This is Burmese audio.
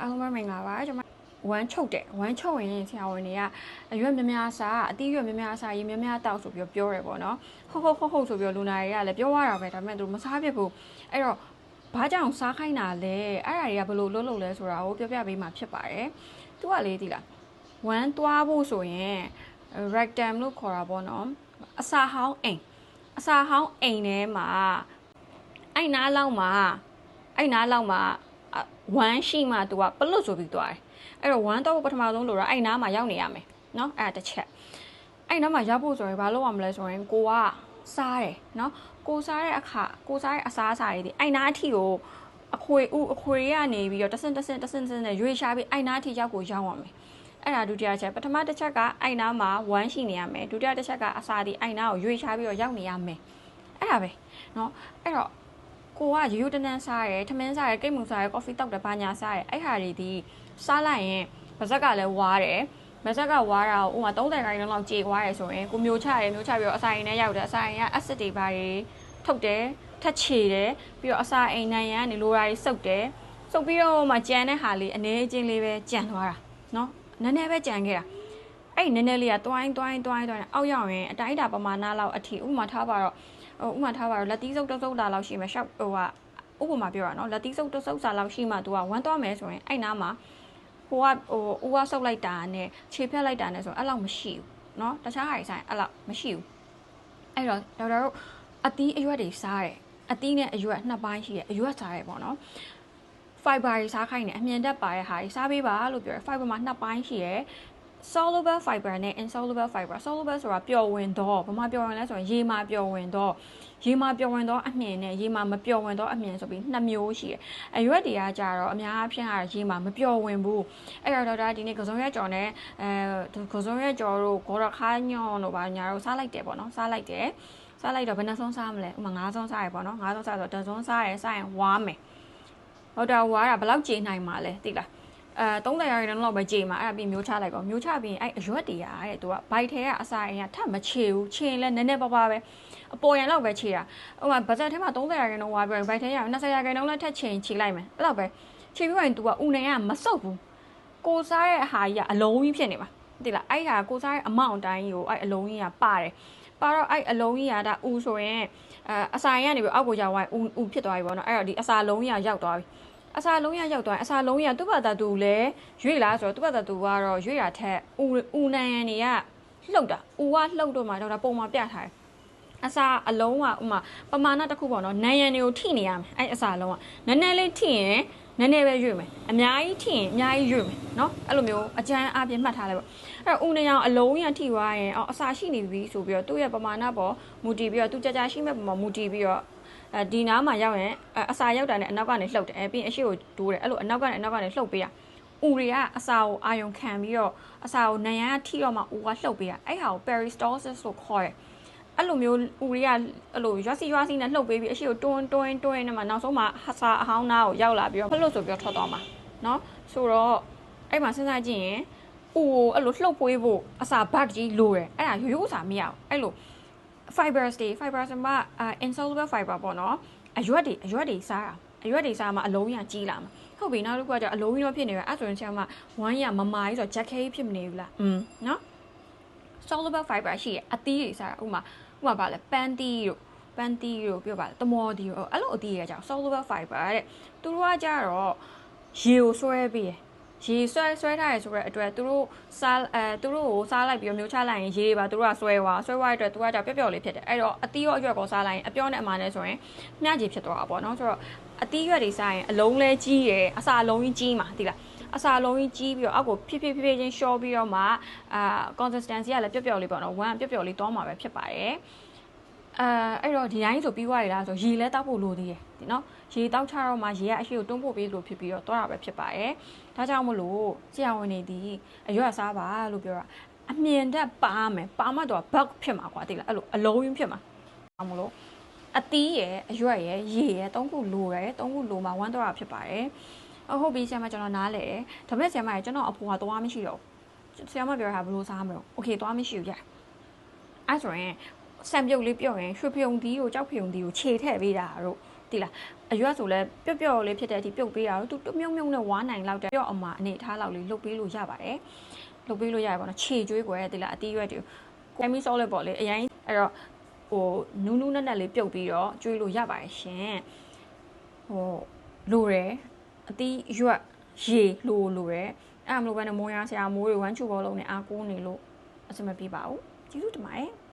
အားလုံးပဲမင်္ဂလာပါကျွန်မဝမ်းချုပ်တယ်ဝမ်းချုပ်ရင်ဆရာဝန်တွေကအရွက်များများစားအသီးရွက်များများစားရေများများတောက်ဆိုပြီးပြောရဲပေါ့နော်ဟုတ်ဟုတ်ဟုတ်ဟုတ်ဆိုပြီးလူနာတွေကလည်းပြောရတာပဲဒါပေမဲ့သူမစားဖြစ်ဘူးအဲ့တော့ဘာကြောင့်စားခိုင်းတာလဲအဲ့ဒါတွေကဘယ်လိုလုပ်လို့လဲဆိုတာကိုပြောပြပေးမှာဖြစ်ပါတယ်သူကလေဒီလားဝမ်းသွားဖို့ဆိုရင် rectum လို့ခေါ်တာပေါ့နော်အစာဟောင်းအိမ်အစာဟောင်းအိမ်ထဲမှာအဲ့နားလောက်မှာအဲ့နားလောက်မှာ ဝမ်းရှိမှသူကပလွတ်ဆိုပြီးသွားတယ်အဲ့တော့ဝမ်းတော့ပထမဆုံးလို့တော့အဲ့နားမှာရောက်နေရမယ်เนาะအဲ့ဒါတစ်ချက်အဲ့နားမှာရောက်ဖို့ဆိုရင်ဘာလုပ်ရမလဲဆိုရင်ကိုကစားတယ်เนาะကိုစားတဲ့အခါကိုစားတဲ့အစားအစာတွေဒီအဲ့နားအထိကိုအခွေဥအခွေရကနေပြီးတော့တဆင့်တဆင့်တဆင့်တဆင့်နဲ့ရွေးရှားပြီးအဲ့နားအထိရောက်ကိုရောက်ရမယ်အဲ့ဒါဒုတိယချက်ပထမတစ်ချက်ကအိုင်နာမှာဝမ်းရှိနေရမယ်ဒုတိယတစ်ချက်ကအစာဒီအိုင်နာကိုရွေးရှားပြီးတော့ရောက်နေရမယ်အဲ့ဒါပဲเนาะအဲ့တော့ ကိုကရိုးရိုးတန်းတန်းစားရဲထမင်းစားရဲကိတ်မူစားရဲကော်ဖီတောက်တယ်ဘာညာစားရဲအဲ့ဟာတွေဒီစားလိုက်ရင်ပါဇက်ကလည်းဝါတယ်မဆက်ကဝါတာကိုဥမာ30ခိုင်နှုန်းလောက်ကြေွားရဲဆိုရင်ကိုမျိုးချရဲမျိုးချပြီးတော့အစာရင်နဲ့ရောက်တယ်အစာရင်ကအက်ဆစ်တွေဘာတွေထုတ်တယ်ထက်ချေတယ်ပြီးတော့အစာအိမ်နိုင်ရန်နေလိုရာတွေစုပ်တယ်စုပ်ပြီးတော့မှကြံတဲ့ဟာလေးအနေချင်းလေးပဲကြံသွားတာเนาะနည်းနည်းပဲကြံခဲ့တာ အဲ့နည်းနည်းလေးကတွိုင်းတွိုင်းတွိုင်းတွိုင်းအောက်ရောက်ရင်အတိုင်းအတာပမာဏလောက်အထိဥမာထားပါတော့ဟိုဥမာထားပါတော့လက်သီးစုပ်တုပ်စုပ်တာလောက်ရှိမယ်ရှောက်ဟိုကဥပမာပြောတာเนาะလက်သီးစုပ်တုပ်စုပ်စာလောက်ရှိမှ तू ကဝမ်းသွားမယ်ဆိုရင်အဲ့နားမှာဟိုကဟိုဦးကဆုပ်လိုက်တာနဲ့ခြေဖြတ်လိုက်တာနဲ့ဆိုအဲ့လောက်မရှိဘူးเนาะတခြားဟာတွေဆိုင်အဲ့လောက်မရှိဘူးအဲ့တော့ဒေါက်တာတို့အသီးအရွက်တွေစားတယ်အသီးနဲ့အရွက်နှစ်ပိုင်းရှိတယ်အရွက်စားတယ်ပေါ့နော် fiber တွေစားခိုင်းတယ်အမြင်တက်ပါတဲ့ဟာတွေစားပေးပါလို့ပြောတယ် fiber မှာနှစ်ပိုင်းရှိတယ် soluble fiber နဲ့ insoluble fiber soluble ဆိုတာပျော်ဝင်တော့ဘာမှပျော်ဝင်လဲဆိုရင်ရေမှာပျော်ဝင်တော့ရေမှာပျော်ဝင်တော့အမြင်နဲ့ရေမှာမပျော်ဝင်တော့အမြင်ဆိုပြီးနှစ်မျိုးရှိတယ်အရွက်တွေကကြတော့အများအားဖြင့်ကရေမှာမပျော်ဝင်ဘူးအဲ့တော့ဒေါက်တာဒီနေ့ကစုံရက်ကြော်နဲ့အဲကစုံရက်ကြော်တို့ဂေါ်ရခါညောင်းတို့ဘာညာတို့စားလိုက်တယ်ပေါ့နော်စားလိုက်တယ်စားလိုက်တော့ဘယ်နှဆုံးစားမလဲဥမာ၅ဆုံးစားရပေါ့နော်၅ဆုံးစားဆိုတော့တစ်ဆုံးစားရစားရင်ဝါမယ်ဟုတ်တယ်ဝါတာဘယ်လောက်ကြေနိုင်မှာလဲသိလား အဲ30ရာခိုင်နှုန်းလောက်ပဲကြေမှာအဲ့ဒါပြီးမျိုးချလိုက်ပေါ့မျိုးချပြီးအဲ့အရွက်တွေကတဲ့သူကဘိုက်ထဲကအစာရင်ကထပ်မချေဘူးချေရင်လည်းနည်းနည်းပါးပါးပဲအပေါ်ရန်လောက်ပဲချေတာဟိုမှာဗဇက်ထဲမှာ30ရာခိုင်နှုန်းဝါပြီးဘိုက်ထဲရ20ရာခိုင်နှုန်းလည်းထပ်ချေရင်ချေလိုက်မယ်အဲ့လောက်ပဲချေပြီးရင်သူကဥနေကမစုပ်ဘူးကိုစားရဲ့အဟာကြီးကအလုံးကြီးဖြစ်နေမှာသိလားအဲ့ဟာကိုစားရဲ့အမောင့်အတိုင်းကိုအဲ့အလုံးကြီးကပါတယ်ပါတော့အဲ့အလုံးကြီးကဒါဥဆိုရင်အဲအစာရင်ကနေပြီးအောက်ကိုရောက်သွားဥဥဖြစ်သွားပြီပေါ့နော်အဲ့တော့ဒီအစာလုံးကြီးကရောက်သွားပြီ အစာလုံးရရောက်သွားအစာလုံးရသူ့ဘာသာသူလည်းရွေ့လားဆိုတော့သူ့ဘာသာသူကတော့ရွေ့တာထက်ဥဥနန်ရန်တွေကလှုပ်တာဥကလှုပ်တော့မှတော့ဒါပုံမှာပြထားတယ်အစာအလုံးကဥမာပမာဏတစ်ခုပေါ့နော်နံရံတွေကိုထိနေရမယ်အဲ့အစာအလုံးကနည်းနည်းလေးထိရင်နည်းနည်းပဲရွေ့မယ်အများကြီးထိရင်အများကြီးရွေ့မယ်နော်အဲ့လိုမျိုးအကျန်းအပြည့်မှတ်ထားလိုက်ပေါ့အဲ့တော့ဦးနေအောင်အလုံးရထိသွားရင်အော်အစာရှိနေပြီဆိုပြီးတော့သူ့ရဲ့ပမာဏပေါ်မူတည်ပြီးတော့သူ့ကြကြရှိမဲ့ပုံမှာမူတည်ပြီးတော့ အဲဒီနားမှာရောက်ရင်အစာရောက်တာနဲ့အနောက်ကနေလှုပ်တယ်အဲပြီးရင်အရှိကိုဒိုးတယ်အဲ့လိုအနောက်ကနေအနောက်ကနေလှုပ်ပေးရဥတွေကအစာကိုအာယုံခံပြီးတော့အစာကိုနံရမ်းထိတော့မှဥကလှုပ်ပေးရအဲ့ဟာကို peristalsis လို့ခေါ်တယ်အဲ့လိုမျိုးဥတွေကအဲ့လိုရွာစီရွာစီနဲ့လှုပ်ပေးပြီးအရှိကိုတွန်းတွန်းတွန်းနဲ့မှနောက်ဆုံးမှအစာအဟောင်းနားကိုရောက်လာပြီးတော့ဖလို့ဆိုပြီးတော့ထွက်သွားမှာเนาะဆိုတော့အဲ့မှာစဉ်းစားကြည့်ရင်ဥကိုအဲ့လိုလှုပ်ပွေးဖို့အစာဘတ်ကြီးလိုတယ်အဲ့ဒါရိုးရိုးစာမရအောင်အဲ့လို fibers တွေ fibers မှာ insoluble fiber ပေါ့နော်အရွက်တွေအရွက်တွေစားတာအရွက်တွေစားမှာအလုံးရကြီးလာမှာဟုတ်ပြီနောက်တစ်ခုကကျအလုံးကြီးတော့ဖြစ်နေရအဲ့ဆိုရင်ဆရာမဝမ်းရမမာကြီးဆိုတော့ jack cake ဖြစ်မနေဘူးလားอืมနော် soluble fiber ရှိရအသီးတွေစားတာဥမာဥမာပါလဲပန်းတီးတို့ပန်းတီးတို့ပြောပါလဲတမော်တီတို့အဲ့လိုအသီးတွေကြောင့် soluble fiber တဲ့သူတို့ကကြတော့ရေကိုဆွဲပြီးရ ရေဆွဲဆွဲထားရဆိုတဲ့အတွက်သူတို့စားအဲသူတို့ကိုစားလိုက်ပြီးမျိုးချလိုက်ရင်ရေပါသူတို့ကဆွဲသွားဆွဲသွားတဲ့အတွက်သူကကြောက်ပျော့ပျော့လေးဖြစ်တယ်အဲ့တော့အသီးရောအရွက်ကိုစားလိုက်ရင်အပြောနဲ့အမာနဲ့ဆိုရင်မျှကြီးဖြစ်သွားတာပေါ့နော်ဆိုတော့အသီးရွက်တွေစားရင်အလုံးလဲကြီးရယ်အစာအလုံးကြီးကြီးမှာသိလားအစာလုံးကြီးကြီးပြီးတော့အောက်ကိုဖြည်းဖြည်းဖြည်းချင်းရှော့ပြီးတော့မှအာ consistency ကလည်းပျော့ပျော့လေးပေါ့နော်ဝမ်းပျော့ပျော့လေးတောင်းမှာပဲဖြစ်ပါတယ် အဲအဲ့တော့ဒီတိုင်းဆိုပြီးွားရလားဆိုရေလဲတောက်ဖို့လိုသေးတယ်ဒီနော်ရေတောက်ချတော့မှရေကအရှိကိုတွန်းပို့ပေးလို့ဖြစ်ပြီးတော့တော့တာပဲဖြစ်ပါတယ်ဒါကြောင့်မလို့ဆရာဝန်တွေဒီအရွက်စားပါလို့ပြောတာအမြင်တက်ပါမယ်ပါမှတော့ bug ဖြစ်မှာကွာတိလားအဲ့လိုအလုံးရင်းဖြစ်မှာမလို့အသီးရယ်အရွက်ရယ်ရေရယ်သုံးခုလိုရယ်သုံးခုလိုမှဝမ်းတော့တာဖြစ်ပါတယ်အဟုတ်ပြီဆရာမကျွန်တော်နားလဲဒါပေမဲ့ဆရာမကျွန်တော်အဖိုးကသွားမရှိတော့ဆရာမပြောတာဘယ်လိုစားမလို့โอเคသွားမရှိဘူးကြာအဲ့ဆိုရင် ဆံပြုတ်လေးပြော့ရင်ရွှေဖယုံသီးကိုကြောက်ဖယုံသီးကိုခြေထည့်ပေးတာတို့တိလားအရွက်ဆိုလဲပျော့ပျော့လေးဖြစ်တဲ့အထိပြုတ်ပေးတာတော့သူတမြုံမြုံနဲ့ဝါနိုင်လောက်တဲ့ပျော့အမအနေထားလောက်လေးလှုပ်ပေးလို့ရပါတယ်လှုပ်ပေးလို့ရရပါတော့ခြေကျွေးကွယ်တိလားအတီးရွက်တွေကိုမီဆော့လေးပေါ့လေအရင်အဲ့တော့ဟိုနူးနူးနဲ့နဲ့လေးပြုတ်ပြီးတော့ကျွေးလို့ရပါတယ်ရှင်ဟိုလိုတယ်အတီးရွက်ရေလိုလိုတယ်အဲ့မလို့ပဲနဲ့မုံရဆရာမိုးတွေဝမ်းချူဘောလုံးနဲ့အားကိုးနေလို့အဆင်မပြေပါဘူးကျေးဇူးတင်ပါတယ်